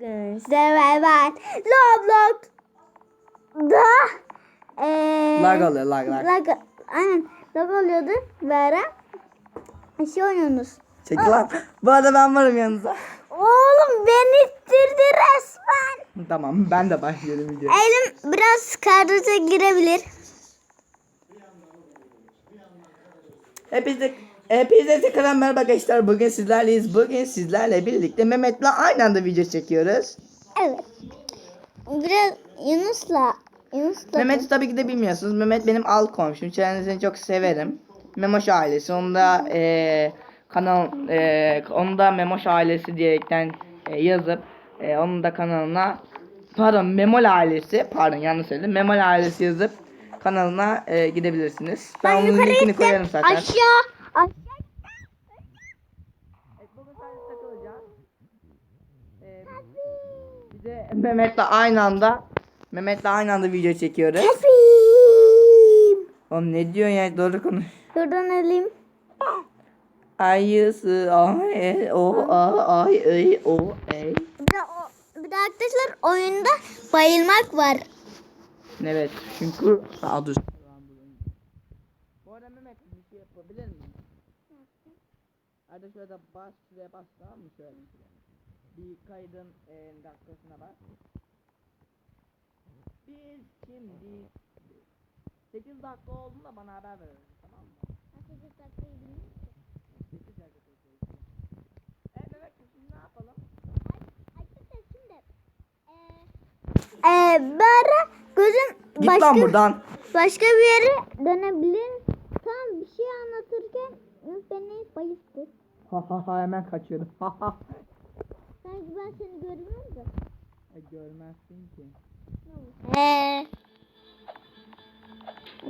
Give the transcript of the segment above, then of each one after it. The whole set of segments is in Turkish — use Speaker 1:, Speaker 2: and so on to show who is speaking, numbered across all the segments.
Speaker 1: Sever Roblox da eee
Speaker 2: Lag oluyor lag lag.
Speaker 1: lag aynen lag oluyordu ve ara şey oynuyorsunuz.
Speaker 2: Çekil lan. Bu arada ben varım yanınıza.
Speaker 1: Oğlum beni ittirdi resmen.
Speaker 2: Tamam ben de başlıyorum video.
Speaker 1: Elim biraz kardıca girebilir.
Speaker 2: Hepinize Hepinize tekrardan merhaba arkadaşlar. Bugün sizlerleyiz. Bugün sizlerle birlikte Mehmet'le aynı anda video çekiyoruz.
Speaker 1: Evet. Biraz Yunus'la Yunus'la
Speaker 2: Mehmet'i tabii ki de bilmiyorsunuz. Mehmet benim alt komşum. Kendisini çok severim. Memoş ailesi. Onu da eee kanal eee onu da Memoş ailesi diyerekten eee, yazıp eee, onun da kanalına pardon Memol ailesi pardon yanlış söyledim. Memol ailesi yazıp kanalına eee, gidebilirsiniz. Ben,
Speaker 1: ben
Speaker 2: onun linkini koyarım zaten.
Speaker 1: Aşağı. Aşağı.
Speaker 2: Bugün sadece takılacağız. Ee, bir de Mehmet'le aynı anda Mehmet'le aynı anda video çekiyoruz.
Speaker 1: Kapıyım.
Speaker 2: Oğlum ne diyorsun ya doğru konuş.
Speaker 1: Şuradan alayım.
Speaker 2: Ayısı ay o a ay ay o ey.
Speaker 1: Bir de, o- bir de arkadaşlar oyunda bayılmak var.
Speaker 2: Evet çünkü Aa, dur. Bu arada Mehmet bir şey yapabilir miyim? Hadi şöyle bas şuraya bas tamam mı şöyle. Bir kaydın e, dakikasına bas. Biz şimdi 8 dakika olduğunda bana haber verin tamam mı? 8 dakika Evet Mehmet şimdi ne yapalım?
Speaker 1: Ee, bara gözüm
Speaker 2: Git
Speaker 1: başka,
Speaker 2: lan buradan.
Speaker 1: başka bir yere dönebilir. Tam bir şey anlatırken Yunus beni bayılttı.
Speaker 2: Ha ha ha hemen kaçıyorum. Ha ha.
Speaker 1: Sanki ben seni görmüyorum da.
Speaker 2: E, görmezsin ki.
Speaker 1: Ee,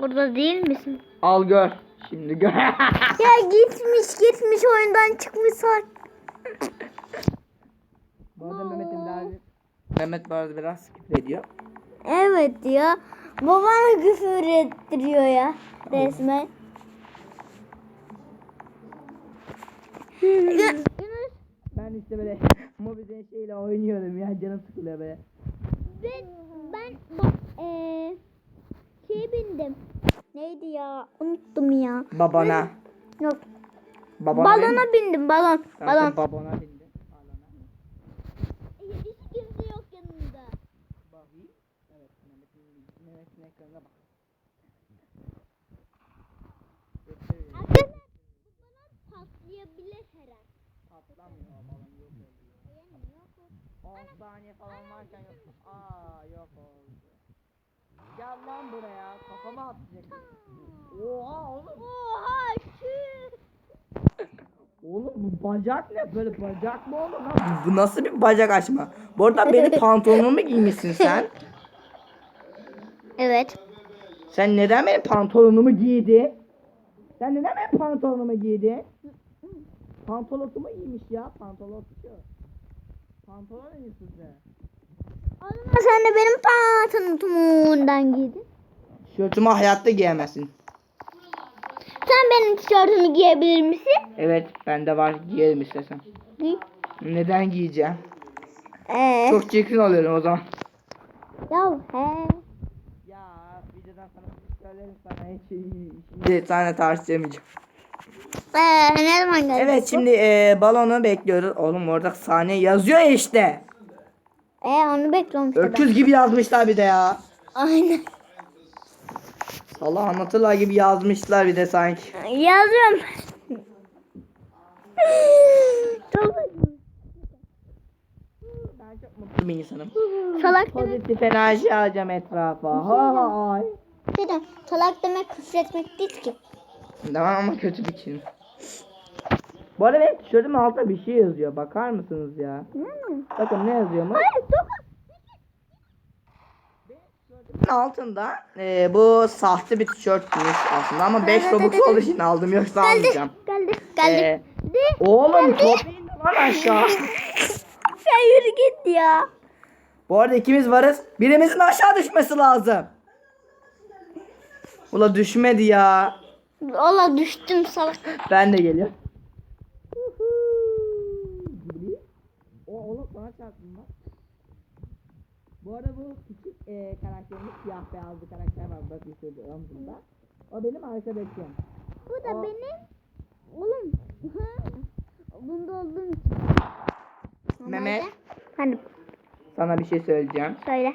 Speaker 1: burada değil misin?
Speaker 2: Al gör. Şimdi gör.
Speaker 1: ya gitmiş gitmiş oyundan çıkmış sak.
Speaker 2: bu arada Mehmet'in biraz Mehmet bu arada biraz küfür ediyor.
Speaker 1: Evet ya. Babana küfür ettiriyor ya resmen.
Speaker 2: Ben işte böyle mobilden şeyle oynuyorum ya canım sıkılıyor böyle.
Speaker 1: ben ben bak eee şey bindim. Neydi ya? Unuttum ya.
Speaker 2: Babana.
Speaker 1: Yok.
Speaker 2: Babana değil mi?
Speaker 1: balona bindim balon.
Speaker 2: Tamam,
Speaker 1: balon.
Speaker 2: babana. Balona.
Speaker 1: Hiç kimse yok yanımda.
Speaker 2: Bakayım. Evet Mehmet'in ekranına bak.
Speaker 1: Arkadaşlar bu balon patlayabilir her an.
Speaker 2: Patlamıyor o balon yok oluyor. 10 saniye falan varken yok. Aa yok oldu. Gel lan buraya kafama atacak. Oha oğlum.
Speaker 1: Oha şu.
Speaker 2: Oğlum bu bacak ne? Böyle bacak mı olur lan? Bu, bu nasıl bir bacak açma? Bu arada benim pantolonumu giymişsin sen.
Speaker 1: Evet.
Speaker 2: Sen neden benim pantolonumu giydin? Sen neden benim pantolonumu giydin? Pantolonumu giymiş ya pantolon tutuyor. Pantolon ne size?
Speaker 1: O zaman sen de benim pantolonumundan giydin.
Speaker 2: Tişörtümü hayatta giyemezsin.
Speaker 1: Sen benim tişörtümü giyebilir misin?
Speaker 2: Evet bende var giyerim istesem.
Speaker 1: Giy.
Speaker 2: Neden giyeceğim?
Speaker 1: Ee,
Speaker 2: Çok çirkin oluyorum o zaman.
Speaker 1: ya he.
Speaker 2: Ya videodan sana söylerim sana hiç Şimdi sana tartışamayacağım.
Speaker 1: Ee, ne zaman geldin?
Speaker 2: Evet şimdi e, balonu bekliyoruz. Oğlum orada saniye yazıyor ya işte.
Speaker 1: Ee, onu bekliyorum işte ben.
Speaker 2: Öküz gibi yazmışlar bir de ya.
Speaker 1: Aynen.
Speaker 2: Allah anlatırlar gibi yazmışlar bir de sanki.
Speaker 1: Yazıyorum. Çok
Speaker 2: mutlu bir insanım.
Speaker 1: salak demek,
Speaker 2: Pozitif enerji alacağım etrafa. Ha hay.
Speaker 1: dedim, salak demek küfür etmek değil ki.
Speaker 2: Tamam ama kötü bir şey. Bu arada benim tişörtümün altında bir şey yazıyor. Bakar mısınız ya?
Speaker 1: Hmm.
Speaker 2: Bakın ne yazıyor mu?
Speaker 1: Hayır,
Speaker 2: altında e, bu sahte bir tişörtmüş aslında ama 5
Speaker 1: Evet,
Speaker 2: Robux olduğu için aldım yoksa almayacağım.
Speaker 1: Geldi, geldi.
Speaker 2: Ee, oğlum top indi lan aşağı.
Speaker 1: sen yürü git ya.
Speaker 2: Bu arada ikimiz varız. Birimizin aşağı düşmesi lazım. Ula düşmedi ya.
Speaker 1: Ola düştüm salak.
Speaker 2: Ben de geliyorum. O oğlum sana çarptım lan. Bu arada bu küçük e, karakterimiz siyah beyaz bir karakter var. Bak şurada omzumda. O benim arkadaşım.
Speaker 1: Bu da
Speaker 2: O-
Speaker 1: benim oğlum. Bunda olduğum için.
Speaker 2: Mehmet.
Speaker 1: Hani
Speaker 2: Sana bir şey söyleyeceğim.
Speaker 1: söyle.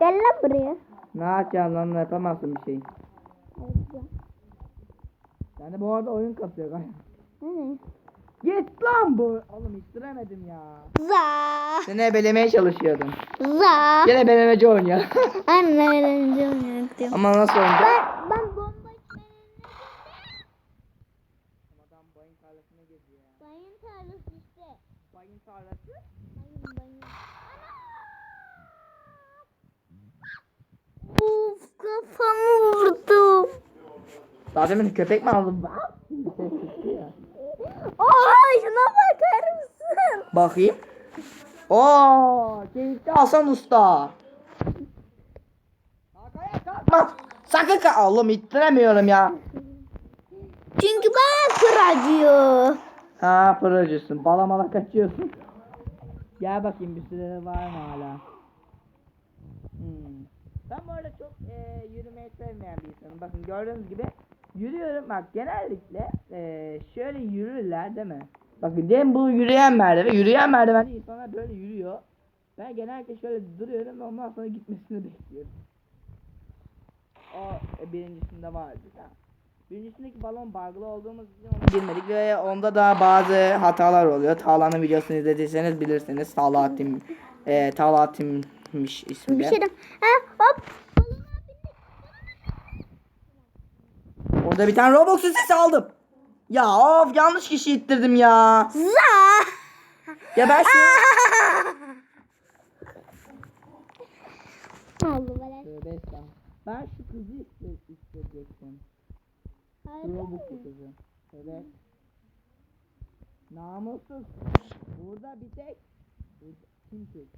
Speaker 1: Gel lan buraya.
Speaker 2: Ne yapacaksın lan yapamazsın bir şey.
Speaker 1: Evet,
Speaker 2: Yani bu arada oyun kasıyor galiba. Git lan bu. Oğlum ittiremedim ya.
Speaker 1: Za.
Speaker 2: Seni ebelemeye çalışıyordum.
Speaker 1: Za.
Speaker 2: Gel ebelemeci oynuyor.
Speaker 1: Anne öğreneceğim diyorum.
Speaker 2: Ama nasıl oynayacak?
Speaker 1: Ben, ben bomba
Speaker 2: Daha demin köpek mi aldın?
Speaker 1: Aa şuna bakar mısın?
Speaker 2: Bakayım. Oo, keyifli Hasan Usta. Kalkma. Sakın kalk. Oğlum ittiremiyorum ya.
Speaker 1: Çünkü ben kıracıyor.
Speaker 2: Ha fırıcısın. Balamala kaçıyorsun. Gel bakayım bir süre var mı hala? Hmm. Ben arada çok e, yürümeyi sevmeyen bir insanım. Bakın gördüğünüz gibi yürüyorum. Bak genellikle e, şöyle yürürler değil mi? Bakın diyelim bu yürüyen merdiven. Yürüyen merdivende insanlar böyle yürüyor. Ben genellikle şöyle duruyorum ve ondan sonra gitmesini bekliyorum. O e, birincisinde vardı. Tamam. Birincisindeki balon bug'lı olduğumuz için onu bilmedik ve onda da bazı hatalar oluyor. Talha'nın videosunu izlediyseniz bilirsiniz. Talha Tim, e, Talha Tim'miş ismi
Speaker 1: Bir
Speaker 2: de.
Speaker 1: şey de. Ha hop.
Speaker 2: Orada bir tane Robux'un sesi aldım. Ya of yanlış kişi ittirdim ya.
Speaker 1: Za.
Speaker 2: Ya ben şu... Ben şu kızı iste- isteyecektim. Robux'u kızı. Evet. Namussuz. Burada bir tek... Burada- Kim Türk?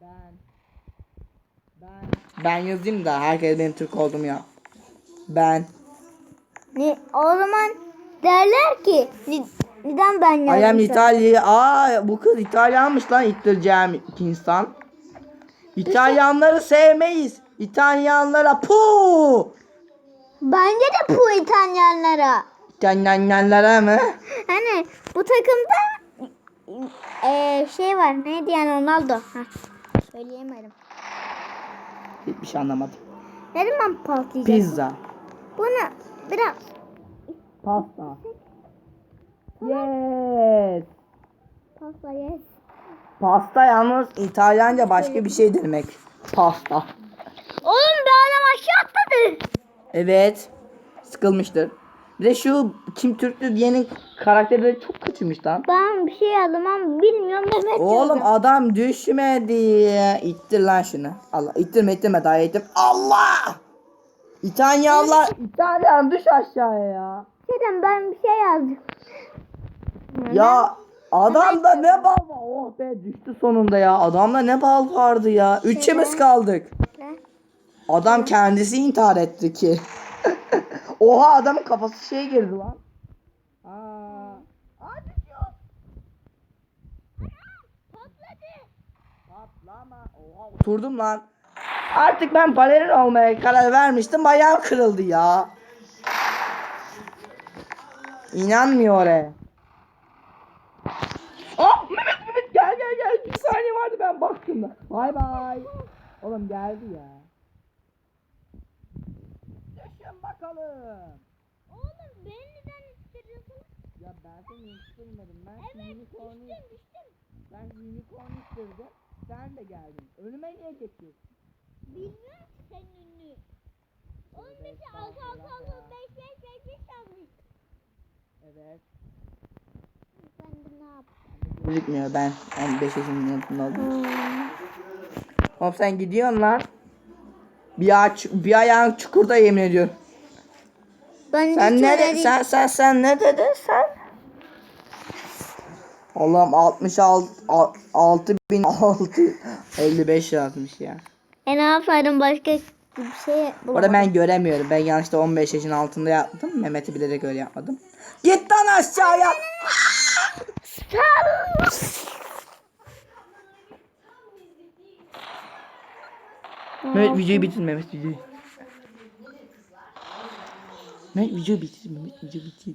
Speaker 2: Ben. Ben. Yazayım da herkes benim Türk olduğumu ya. Ben.
Speaker 1: Ne, o zaman derler ki "Ni- neden ben yazdım?
Speaker 2: I am İtalya. Aa bu kız İtalyanmış lan ittireceğim insan. İtalyanları sevmeyiz. İtalyanlara pu.
Speaker 1: Bence de bu İtalyanlara.
Speaker 2: İtalyanlara mı?
Speaker 1: Hani bu takımda eee şey var neydi yani Ronaldo. Heh, söyleyemedim.
Speaker 2: Hiçbir şey anlamadım.
Speaker 1: Ne zaman patlayacak?
Speaker 2: Pizza.
Speaker 1: Bunu biraz
Speaker 2: Pasta. Yes.
Speaker 1: pasta yes.
Speaker 2: Pasta yalnız İtalyanca başka bir şey demek. Pasta.
Speaker 1: Oğlum bir adam aşağı atladı.
Speaker 2: Evet. Sıkılmıştır. Bir de şu Kim Türktü diyenin karakterleri çok kötüymüş lan.
Speaker 1: Ben bir şey yazdım ama bilmiyorum Mehmet
Speaker 2: Oğlum
Speaker 1: yazdı.
Speaker 2: adam düşmedi. İttir lan şunu. Allah ittirme ittirme daha ittir. Allah! İtalyanlar İtalyan düş aşağıya ya.
Speaker 1: Şeyden ben bir şey yazdım.
Speaker 2: Ya adamda ne bal var? Oh be düştü sonunda ya. Adamda ne bal vardı ya. Üçümüz kaldık.
Speaker 1: Ne?
Speaker 2: Adam kendisi intihar etti ki. Oha adamın kafası şey girdi lan. Aa. Aa düşüyor.
Speaker 1: Patladı.
Speaker 2: Patlama. Oha oturdum lan. Artık ben balerin olmaya karar vermiştim. Ayağım kırıldı ya. İnanmıyor oraya. Ah Mehmet Mehmet gel gel gel. Bir saniye vardı ben baktım da. Bay bay. Oğlum geldi ya. Düşün bakalım.
Speaker 1: Oğlum beni neden ittiriyorsun?
Speaker 2: Ya ben seni istirmedim. Ben
Speaker 1: Evet
Speaker 2: unicorn'u
Speaker 1: düştüm düştüm.
Speaker 2: ben unicorn'u istirdim. Sen de geldin. Önüme niye geçiyorsun?
Speaker 1: Bilmiyorum ki senin ünlü. Oğlum bir şey altı altı altı beş beş beş beş yazmış.
Speaker 2: Evet.
Speaker 1: Ben de ne yapayım?
Speaker 2: Gözükmüyor ben 15 yaşında oldum.
Speaker 1: Hmm.
Speaker 2: Oğlum sen gidiyorsun lan. Bir, aç, bir ayağın çukurda yemin ediyorum.
Speaker 1: Ben
Speaker 2: Sen ne sen sen sen ne dedin sen? Allah'ım 66 6056 55 yazmış ya.
Speaker 1: E ne yapsaydım başka bir şey
Speaker 2: Orada
Speaker 1: bulamadım.
Speaker 2: ben göremiyorum. Ben yanlışta 15 yaşın altında yaptım. Mehmet'i bilerek öyle yapmadım. Git lan aşağıya. Mehmet videoyu bitir Mehmet videoyu. Mehmet videoyu bitir Mehmet videoyu bitir.